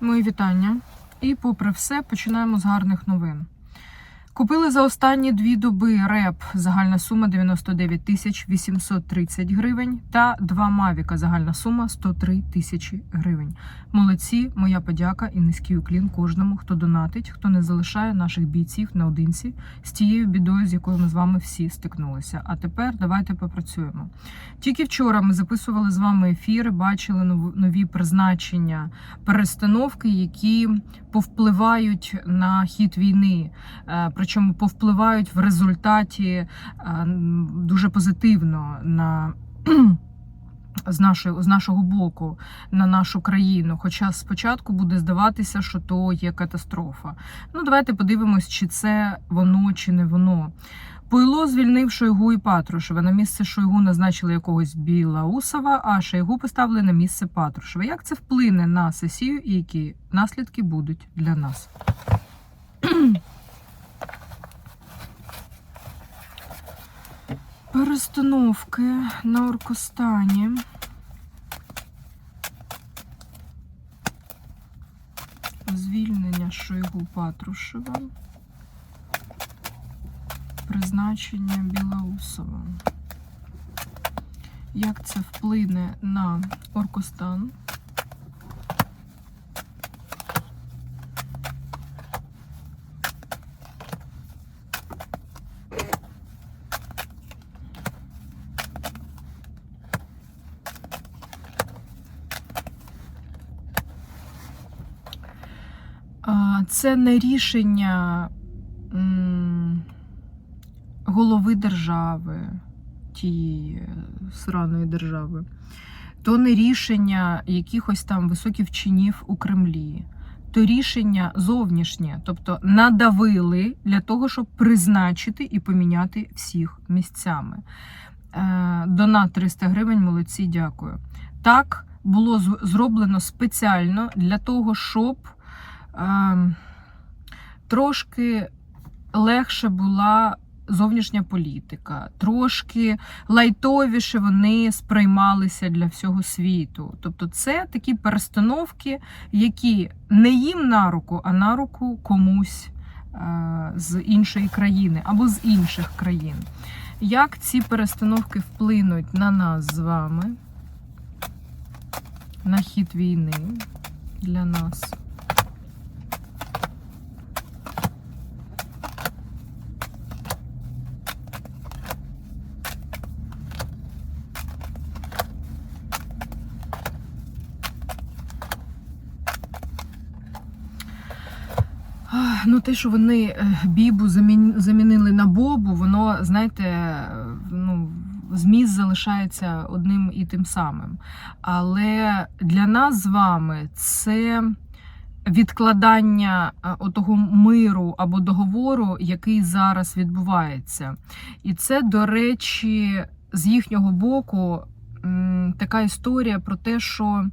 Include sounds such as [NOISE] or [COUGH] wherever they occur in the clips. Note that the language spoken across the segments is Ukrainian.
Мої вітання. І попри все, починаємо з гарних новин. Купили за останні дві доби реп загальна сума 99 тисяч 830 гривень та два мавіка загальна сума 103 тисячі гривень. Молодці, моя подяка і низький уклін кожному, хто донатить, хто не залишає наших бійців наодинці з тією бідою, з якою ми з вами всі стикнулися. А тепер давайте попрацюємо. Тільки вчора ми записували з вами ефіри, бачили нов- нові призначення, перестановки, які повпливають на хід війни. Причому повпливають в результаті е, дуже позитивно на. [CLEARS THROAT] З нашої з нашого боку на нашу країну. Хоча спочатку буде здаватися, що то є катастрофа. Ну, давайте подивимось, чи це воно, чи не воно. Пойло звільнив Шойгу і Патрушева. На місце Шойгу назначили якогось Білаусова, а Шойгу поставили на місце Патрушева. Як це вплине на сесію і які наслідки будуть для нас? [CLEARS THROAT] Перестановки на Оркостані. Звільнення Шойгу Патрушева. Призначення Білоусова. Як це вплине на Оркостан? А, Це не рішення голови держави, тієї сраної держави, то не рішення якихось там високих чинів у Кремлі, то рішення зовнішнє, тобто надавили для того, щоб призначити і поміняти всіх місцями. Е, Донат 300 гривень, молодці, дякую. Так було зроблено спеціально для того, щоб ем, трошки легше була зовнішня політика, трошки лайтовіше вони сприймалися для всього світу. Тобто, це такі перестановки, які не їм на руку, а на руку комусь е, з іншої країни або з інших країн. Як ці перестановки вплинуть на нас з вами, на хід війни для нас? Ну, те, що вони е, Бібу замінили на Бобу, воно, знаєте, е, ну, зміст залишається одним і тим самим. Але для нас з вами це відкладання е, отого миру або договору, який зараз відбувається. І це, до речі, з їхнього боку така історія про те, що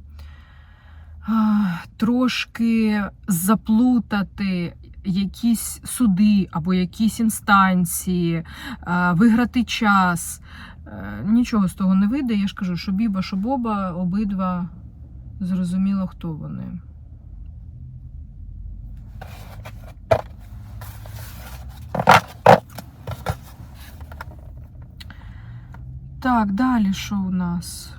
трошки заплутати якісь суди або якісь інстанції, виграти час. Е, Нічого з того не вийде. Я ж кажу, що Біба, що Боба, обидва зрозуміло, хто вони. Так, далі що у нас?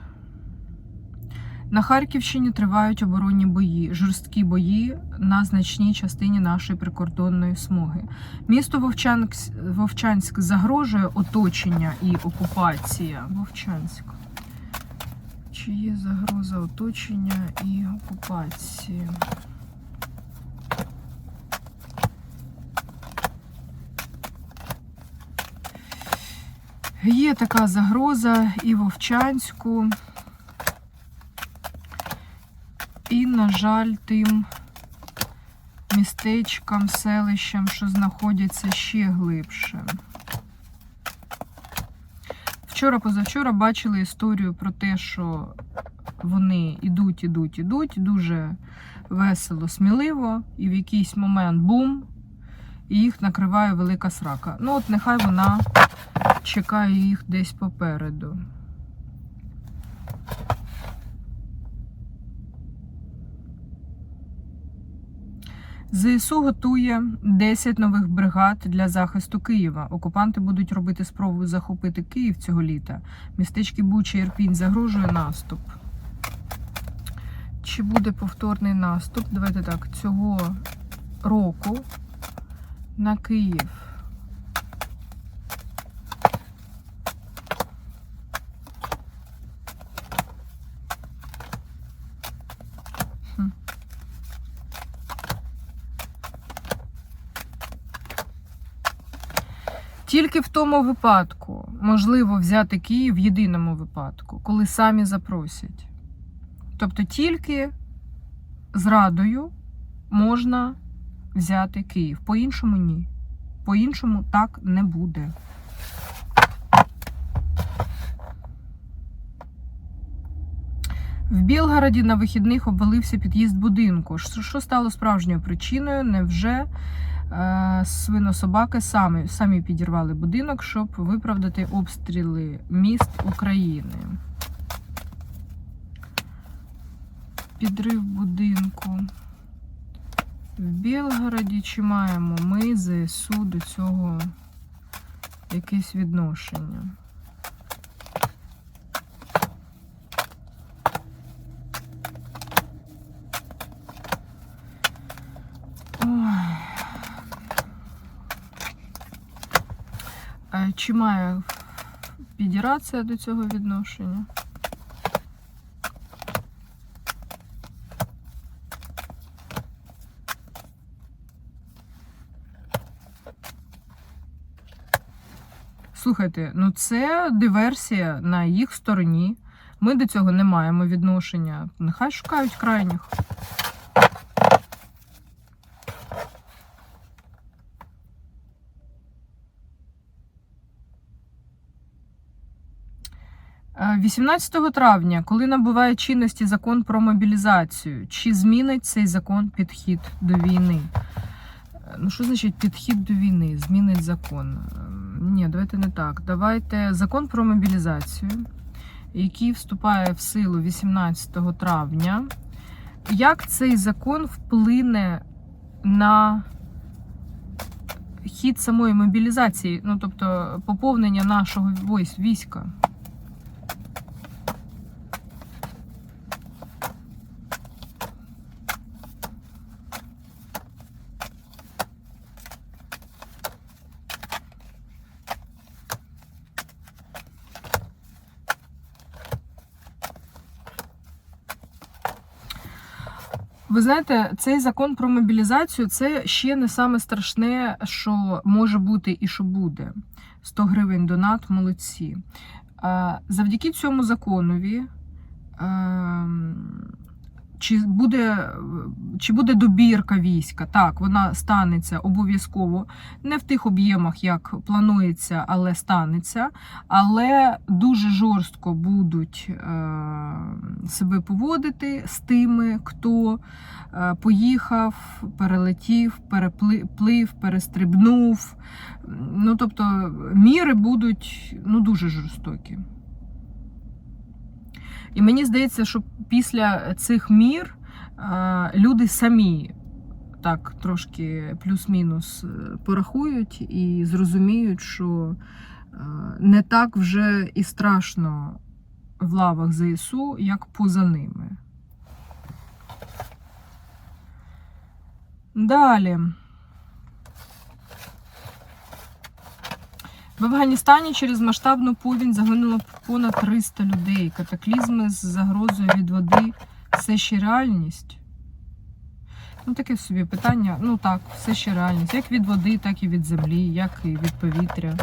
На Харківщині тривають оборонні бої, жорсткі бої на значній частині нашої прикордонної смуги. Місто Вовчанськ, Вовчанськ загрожує оточення і окупація. Вовчанськ. Чи є загроза оточення і окупації? Є така загроза і Вовчанську. І, на жаль, тим містечкам, селищам, що знаходяться ще глибше. Вчора, позавчора бачили історію про те, що вони ідуть, ідуть, ідуть, дуже весело, сміливо, і в якийсь момент бум, і їх накриває велика срака. Ну, от нехай вона чекає їх десь попереду. ЗСУ готує 10 нових бригад для захисту Києва. Окупанти будуть робити спробу захопити Київ цього літа. Містечки Буча Ірпінь загрожує наступ. Чи буде повторний наступ? Давайте так, цього року на Київ. Тільки в тому випадку можливо взяти Київ в єдиному випадку, коли самі запросять. Тобто тільки з радою можна взяти Київ. По-іншому ні. По-іншому так не буде. В Білгороді на вихідних обвалився під'їзд будинку. Що стало справжньою причиною? Невже свинособаки самі, самі підірвали будинок, щоб виправдати обстріли міст України? Підрив будинку. В Білгороді чи маємо ми ЗСУ до цього якесь відношення? Чи має федерація до цього відношення? Слухайте, ну це диверсія на їх стороні. Ми до цього не маємо відношення. Нехай шукають крайніх. Е, 18 травня, коли набуває чинності закон про мобілізацію, чи змінить цей закон підхід до війни? Е, Ну, що значить підхід до війни? Змінить закон? Е, Ні, давайте не так. Давайте закон про мобілізацію, який вступає в силу 18 травня. Як цей закон вплине на хід самої мобілізації, ну тобто поповнення нашого війська? Ви знаєте, цей закон про мобілізацію це ще не саме страшне, що може бути і що буде. 100 гривень донат, молодці. Завдяки цьому законові. Чи буде, чи буде добірка війська? Так, вона станеться обов'язково не в тих об'ємах, як планується, але станеться. Але дуже жорстко будуть е, себе поводити з тими, хто е, поїхав, перелетів, переплив, перестрибнув. Ну, тобто, міри будуть ну, дуже жорстокі. І мені здається, що після цих мір е, люди самі так трошки плюс-мінус е, порахують і зрозуміють, що е, не так вже і страшно в лавах ЗСУ, як поза ними. Далі. В Афганістані через масштабну повінь загинуло понад 300 людей. Катаклізми з загрозою від води все ще реальність. Ну, таке собі питання. Ну так, все ще реальність. Як від води, так і від землі, як і від повітря.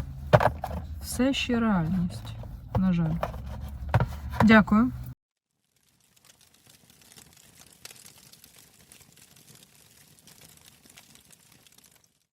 Все ще реальність. На жаль. Дякую.